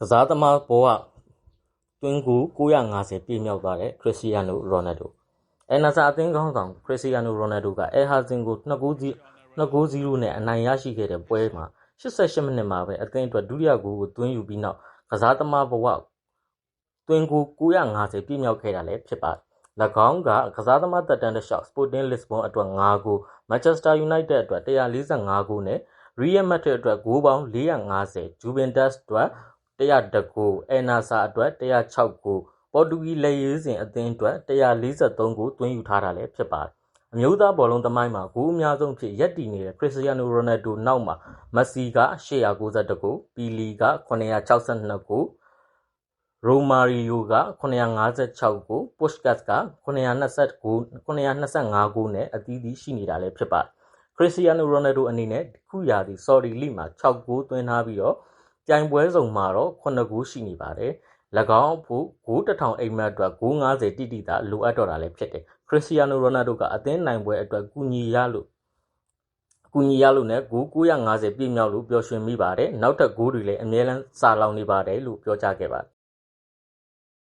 ကစားသမားဘဝသွင်းဂိုး950ပြည့်မြောက်သွားတဲ့ခရစ္စတီယာနိုရိုနယ်ဒိုအဲနာဆာအသင်းကောင်းဆောင်ခရစ္စတီယာနိုရိုနယ်ဒိုကအဲဟာဇင်ကို2ဂိုးစီ2ဂိုး0နဲ့အနိုင်ရရှိခဲ့တဲ့ပွဲမှာ88မိနစ်မှာပဲအသင်းအတွက်ဒုတိယဂိုးကိုသွင်းယူပြီးနောက်ကစားသမားဘဝသွင်းဂိုး950ပြည့်မြောက်ခဲ့တာလည်းဖြစ်ပါတယ်၎င်းကကစားသမားတက်တန်းတစ်လျှောက်စပိုတင်လစ်ဘွန်အတွက်5ဂိုးမန်ချက်စတာယူနိုက်တက်အတွက်145ဂိုးနဲ့ရီယယ်မက်ဒရစ်အတွက်ဂိုးပေါင်း450ဂျူဗင်တက် စ်အတွက်100ကိုအဲနာဆာအတွက်106ကိုပေါ်တူဂီလက်ရေးစဉ်အသင်းအတွက်143ကိုသွင်းယူထားတာလည်းဖြစ်ပါတယ်။အမျိုးသားဘောလုံးသမိုင်းမှာဂိုးအများဆုံးဖြစ်ရက်တည်နေတဲ့ခရစ္စတီယာနိုရိုနယ်ဒိုနောက်မှာမက်ဆီက891ကိုပီလီက962ကိုရိုမာရီယိုက956ကိုပုရှ်ကတ်က929 925ကိုနဲ့အသီးသီးရှိနေတာလည်းဖြစ်ပါတယ်။ခရစ္စတီယာနိုရိုနယ်ဒိုအနေနဲ့ခုရာသီဆော်ဒီလိမှာ6ဂိုးသွင်းထားပြီးတော့ ပြိုင်ပွဲစုံမှာတော့9ဂိုးရှိနေပါတယ်။၎င်းအဖို့ဂိုး1000အိမ်မက်အတွက်ဂိုး90တိတိသာလိုအပ်တော့တာလည်းဖြစ်တယ်။ခရစ္စတီယာနိုရိုနယ်ဒိုကအသင်းနိုင်ပွဲအတွက်ကူညီရလို့ကူညီရလို့နဲ့ဂိုး950ပြည့်မြောက်လို့ပျော်ရွှင်မိပါတယ်။နောက်ထပ်ဂိုးတွေလည်းအများလန်းစာလောင်နေပါတယ်လို့ပြောကြားခဲ့ပါတယ်